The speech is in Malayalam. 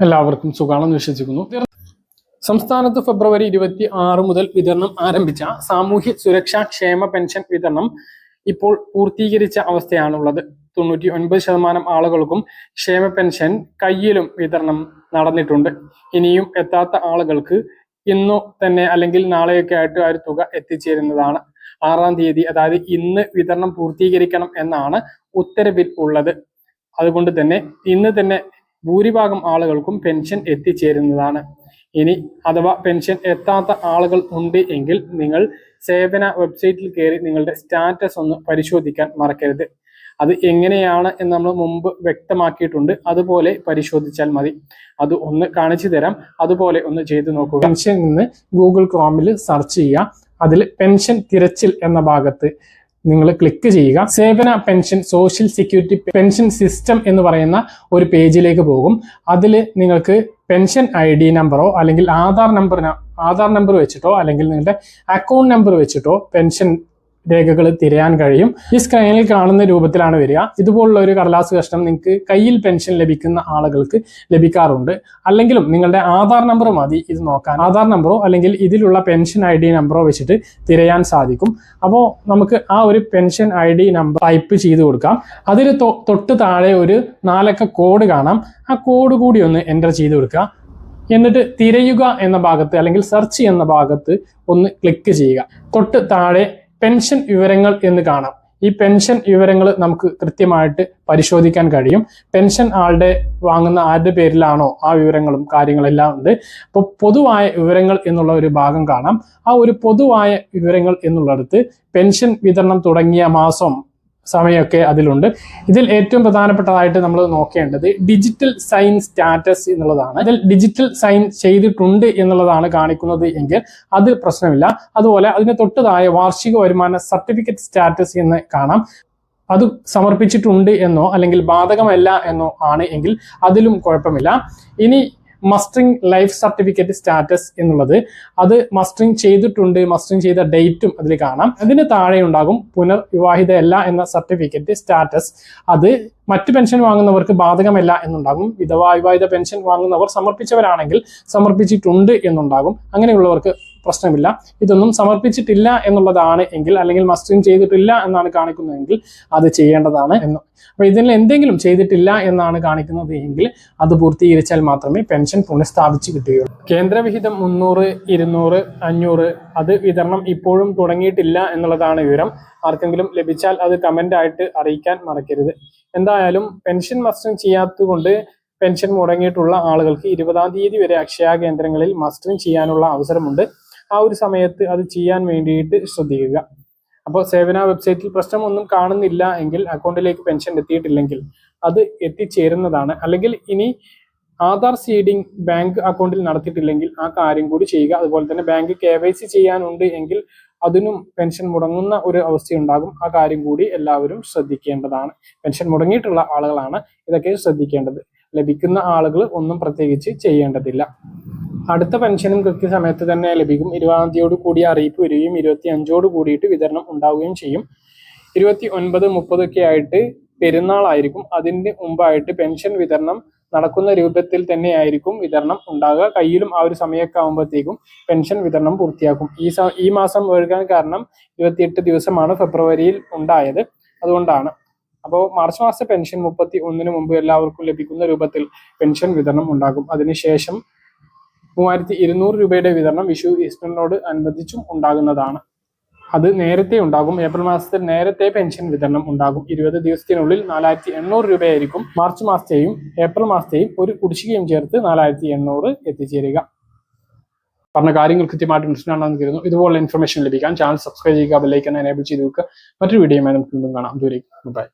എല്ലാവർക്കും സുഖാണെന്ന് വിശ്വസിക്കുന്നു. സംസ്ഥാനത്ത് ഫെബ്രുവരി ഇരുപത്തി ആറ് മുതൽ വിതരണം ആരംഭിച്ച സാമൂഹ്യ സുരക്ഷാ ക്ഷേമ പെൻഷൻ വിതരണം ഇപ്പോൾ പൂർത്തീകരിച്ച അവസ്ഥയാണുള്ളത്. തൊണ്ണൂറ്റി ഒൻപത് ശതമാനം ആളുകൾക്കും ക്ഷേമ പെൻഷൻ കയ്യിലും വിതരണം നടന്നിട്ടുണ്ട്. ഇനിയും എത്താത്ത ആളുകൾക്ക് ഇന്നു തന്നെ അല്ലെങ്കിൽ നാളെയൊക്കെ ആയിട്ട് ആ ഒരു തുക എത്തിച്ചേരുന്നതാണ്. ആറാം തീയതി അതായത് ഇന്ന് വിതരണം പൂർത്തീകരിക്കണം എന്നാണ് ഉത്തരവിൽ ഉള്ളത്. അതുകൊണ്ട് തന്നെ ഇന്ന് തന്നെ ഭൂരിഭാഗം ആളുകൾക്കും പെൻഷൻ എത്തിച്ചേരുന്നതാണ്. ഇനി അഥവാ പെൻഷൻ എത്താത്ത ആളുകൾ ഉണ്ട് എങ്കിൽ നിങ്ങൾ സേവന വെബ്സൈറ്റിൽ കയറി നിങ്ങളുടെ സ്റ്റാറ്റസ് ഒന്ന് പരിശോധിക്കാൻ മറക്കരുത്. അത് എങ്ങനെയാണ് എന്ന് നമ്മൾ മുമ്പ് വ്യക്തമാക്കിയിട്ടുണ്ട്. അതുപോലെ പരിശോധിച്ചാൽ മതി. അത് ഒന്ന് കാണിച്ചു തരാം. അതുപോലെ ഒന്ന് ചെയ്തു നോക്കുക. പെൻഷൻ നിന്ന് ഗൂഗിൾ ക്രോമിൽ സെർച്ച് ചെയ്യുക. അതിൽ പെൻഷൻ തിരച്ചിൽ എന്ന ഭാഗത്ത് നിങ്ങൾ ക്ലിക്ക് ചെയ്യുക. സേവന pension social security pension system എന്ന് പറയുന്ന ഒരു പേജിലേക്ക് പോകും. അതിൽ നിങ്ങൾക്ക് പെൻഷൻ ഐ ഡി നമ്പറോ അല്ലെങ്കിൽ ആധാർ നമ്പർ ആധാർ നമ്പർ വെച്ചിട്ടോ അല്ലെങ്കിൽ നിങ്ങളുടെ അക്കൗണ്ട് നമ്പർ വെച്ചിട്ടോ പെൻഷൻ രേഖകൾ തിരയാൻ കഴിയും. ഈ സ്ക്രീനിൽ കാണുന്ന രൂപത്തിലാണ് വരിക. ഇതുപോലുള്ള ഒരു കടലാസ് കഷ്ണം നിങ്ങൾക്ക് കയ്യിൽ പെൻഷൻ ലഭിക്കുന്ന ആളുകൾക്ക് ലഭിക്കാറുണ്ട്. അല്ലെങ്കിലും നിങ്ങളുടെ ആധാർ നമ്പർ മതി ഇത് നോക്കാൻ. ആധാർ നമ്പറോ അല്ലെങ്കിൽ ഇതിലുള്ള പെൻഷൻ ഐ ഡി നമ്പറോ വെച്ചിട്ട് തിരയാൻ സാധിക്കും. അപ്പോൾ നമുക്ക് ആ ഒരു pension I D number type ചെയ്ത് കൊടുക്കാം. അതിൽ തൊട്ട് താഴെ ഒരു നാലക്ക കോഡ് കാണാം. ആ കോഡ് കൂടി ഒന്ന് എന്റർ ചെയ്ത് കൊടുക്കുക. എന്നിട്ട് തിരയുക എന്ന ഭാഗത്ത് അല്ലെങ്കിൽ സെർച്ച് എന്ന ഭാഗത്ത് ഒന്ന് ക്ലിക്ക് ചെയ്യുക. തൊട്ട് താഴെ പെൻഷൻ വിവരങ്ങൾ എന്ന് കാണാം. ഈ പെൻഷൻ വിവരങ്ങൾ നമുക്ക് കൃത്യമായിട്ട് പരിശോധിക്കാൻ കഴിയും. പെൻഷൻ ആളുടെ വാങ്ങുന്ന ആരുടെ പേരിലാണോ ആ വിവരങ്ങളും കാര്യങ്ങളെല്ലാം ഉണ്ട്. അപ്പോൾ പൊതുവായ വിവരങ്ങൾ എന്നുള്ള ഒരു ഭാഗം കാണാം. ആ ഒരു പൊതുവായ വിവരങ്ങൾ എന്നുള്ളിടത്ത് പെൻഷൻ വിതരണം തുടങ്ങിയ മാസം സമയമൊക്കെ അതിലുണ്ട്. ഇതിൽ ഏറ്റവും പ്രധാനപ്പെട്ടതായിട്ട് നമ്മൾ നോക്കേണ്ടത് ഡിജിറ്റൽ സൈൻ സ്റ്റാറ്റസ് എന്നുള്ളതാണ്. ഇതിൽ ഡിജിറ്റൽ സൈൻ ചെയ്തിട്ടുണ്ട് എന്നുള്ളതാണ് കാണിക്കുന്നത് എങ്കിൽ അത് പ്രശ്നമില്ല. അതുപോലെ അതിന് തൊട്ടതായ വാർഷിക വരുമാന സർട്ടിഫിക്കറ്റ് സ്റ്റാറ്റസ് എന്ന് കാണാം. അത് സമർപ്പിച്ചിട്ടുണ്ട് എന്നോ അല്ലെങ്കിൽ ബാധകമല്ല എന്നോ ആണ് എങ്കിൽ അതിലും കുഴപ്പമില്ല. ഇനി മസ്റ്ററിംഗ് ലൈഫ് സർട്ടിഫിക്കറ്റ് സ്റ്റാറ്റസ് എന്നുള്ളത് അത് മസ്റ്ററിംഗ് ചെയ്തിട്ടുണ്ട് മസ്റ്ററിംഗ് ചെയ്ത ഡേറ്റും അതിൽ കാണാം. അതിന് താഴെ ഉണ്ടാകും പുനർവിവാഹിതയല്ല എന്ന സർട്ടിഫിക്കറ്റ് സ്റ്റാറ്റസ്. അത് മറ്റ് പെൻഷൻ വാങ്ങുന്നവർക്ക് ബാധകമല്ല എന്നുണ്ടാകും. വിധവാ വിവാഹിത പെൻഷൻ വാങ്ങുന്നവർ സമർപ്പിച്ചവരാണെങ്കിൽ സമർപ്പിച്ചിട്ടുണ്ട് എന്നുണ്ടാകും. അങ്ങനെയുള്ളവർക്ക് പ്രശ്നമില്ല. ഇതൊന്നും സമർപ്പിച്ചിട്ടില്ല എന്നുള്ളതാണ് എങ്കിൽ അല്ലെങ്കിൽ മസ്റ്ററിങ് ചെയ്തിട്ടില്ല എന്നാണ് കാണിക്കുന്നതെങ്കിൽ അത് ചെയ്യേണ്ടതാണ് എന്ന്. അപ്പൊ ഇതിൽ എന്തെങ്കിലും ചെയ്തിട്ടില്ല എന്നാണ് കാണിക്കുന്നത് എങ്കിൽ അത് പൂർത്തീകരിച്ചാൽ മാത്രമേ പെൻഷൻ പുനഃസ്ഥാപിച്ച് കിട്ടുകയുള്ളൂ. കേന്ദ്രവിഹിതം മുന്നൂറ് ഇരുന്നൂറ് അഞ്ഞൂറ് അത് വിതരണം ഇപ്പോഴും തുടങ്ങിയിട്ടില്ല എന്നുള്ളതാണ് വിവരം. ആർക്കെങ്കിലും ലഭിച്ചാൽ അത് കമന്റ് ആയിട്ട് അറിയിക്കാൻ മറക്കരുത്. എന്തായാലും പെൻഷൻ മസ്റ്ററിംഗ് ചെയ്യാത്തതുകൊണ്ട് പെൻഷൻ മുടങ്ങിയിട്ടുള്ള ആളുകൾക്ക് ഇരുപതാം തീയതി വരെ അക്ഷയ കേന്ദ്രങ്ങളിൽ മസ്റ്ററിംഗ് ചെയ്യാനുള്ള അവസരമുണ്ട്. ആ ഒരു സമയത്ത് അത് ചെയ്യാൻ വേണ്ടിയിട്ട് ശ്രദ്ധിക്കുക. അപ്പോൾ സേവന വെബ്സൈറ്റിൽ പ്രശ്നമൊന്നും കാണുന്നില്ല എങ്കിൽ അക്കൗണ്ടിലേക്ക് പെൻഷൻ എത്തിയിട്ടില്ലെങ്കിൽ അത് എത്തിച്ചേരുന്നതാണ്. അല്ലെങ്കിൽ ഇനി ആധാർ സീഡിംഗ് ബാങ്ക് അക്കൗണ്ടിൽ നടത്തിയിട്ടില്ലെങ്കിൽ ആ കാര്യം കൂടി ചെയ്യുക. അതുപോലെ തന്നെ ബാങ്ക് കെ വൈ സി ചെയ്യാനുണ്ട് എങ്കിൽ അതിനും പെൻഷൻ മുടങ്ങുന്ന ഒരു അവസ്ഥയുണ്ടാകും. ആ കാര്യം കൂടി എല്ലാവരും ശ്രദ്ധിക്കേണ്ടതാണ്. പെൻഷൻ മുടങ്ങിയിട്ടുള്ള ആളുകളാണ് ഇതൊക്കെ ശ്രദ്ധിക്കേണ്ടത്. ലഭിക്കുന്ന ആളുകൾ ഒന്നും പ്രത്യേകിച്ച് ചെയ്യേണ്ടതില്ല. അടുത്ത പെൻഷനും കൃത്യസമയത്ത് തന്നെ ലഭിക്കും. ഇരുപതാം തീയതിയോട് കൂടി അറിയിപ്പ് വരികയും ഇരുപത്തി അഞ്ചോട് കൂടിയിട്ട് വിതരണം ഉണ്ടാവുകയും ചെയ്യും. ഇരുപത്തി ഒൻപത് മുപ്പതൊക്കെ ആയിട്ട് പെരുന്നാളായിരിക്കും. അതിന്റെ മുമ്പായിട്ട് പെൻഷൻ വിതരണം നടക്കുന്ന രൂപത്തിൽ തന്നെയായിരിക്കും വിതരണം ഉണ്ടാകുക കയ്യിലും ആ ഒരു സമയമൊക്കെ ആകുമ്പോഴത്തേക്കും പെൻഷൻ വിതരണം പൂർത്തിയാക്കും. ഈ ഈ മാസം ഒഴുകാൻ കാരണം ഇരുപത്തിയെട്ട് ദിവസമാണ് ഫെബ്രുവരിയിൽ ഉണ്ടായത്. അതുകൊണ്ടാണ്. അപ്പോൾ മാർച്ച് മാസ പെൻഷൻ മുപ്പത്തി ഒന്നിന് മുമ്പ് എല്ലാവർക്കും ലഭിക്കുന്ന രൂപത്തിൽ പെൻഷൻ വിതരണം ഉണ്ടാകും. അതിനുശേഷം മൂവായിരത്തി ഇരുന്നൂറ് രൂപയുടെ വിതരണം വിഷു ഈസ്റ്ററിനോട് അനുബന്ധിച്ചും ഉണ്ടാകുന്നതാണ്. അത് നേരത്തെ ഉണ്ടാകും. ഏപ്രിൽ മാസത്തിൽ നേരത്തെ പെൻഷൻ വിതരണം ഉണ്ടാകും. ഇരുപത് ദിവസത്തിനുള്ളിൽ നാലായിരത്തി എണ്ണൂറ് രൂപയായിരിക്കും. മാർച്ച് മാസത്തെയും ഏപ്രിൽ മാസത്തെയും ഒരു കുടിശ്ശികയും ചേർത്ത് നാലായിരത്തി എണ്ണൂറ് എത്തിച്ചേരുക. പറഞ്ഞ കാര്യങ്ങൾ കൃത്യമായിട്ട് മനസ്സിലാണെന്ന് കരുതുന്നു. ഇതുപോലുള്ള ഇൻഫർമേഷൻ ലഭിക്കാൻ ചാനൽ സബ്സ്ക്രൈബ് ചെയ്യുക ബെല്ലൈക്കൻ എനേബിൾ ചെയ്ത് വെക്കുക. മറ്റൊരു വീഡിയോയുമായി നമുക്ക് വീണ്ടും കാണാം. ദൂരേക്ക് ബൈ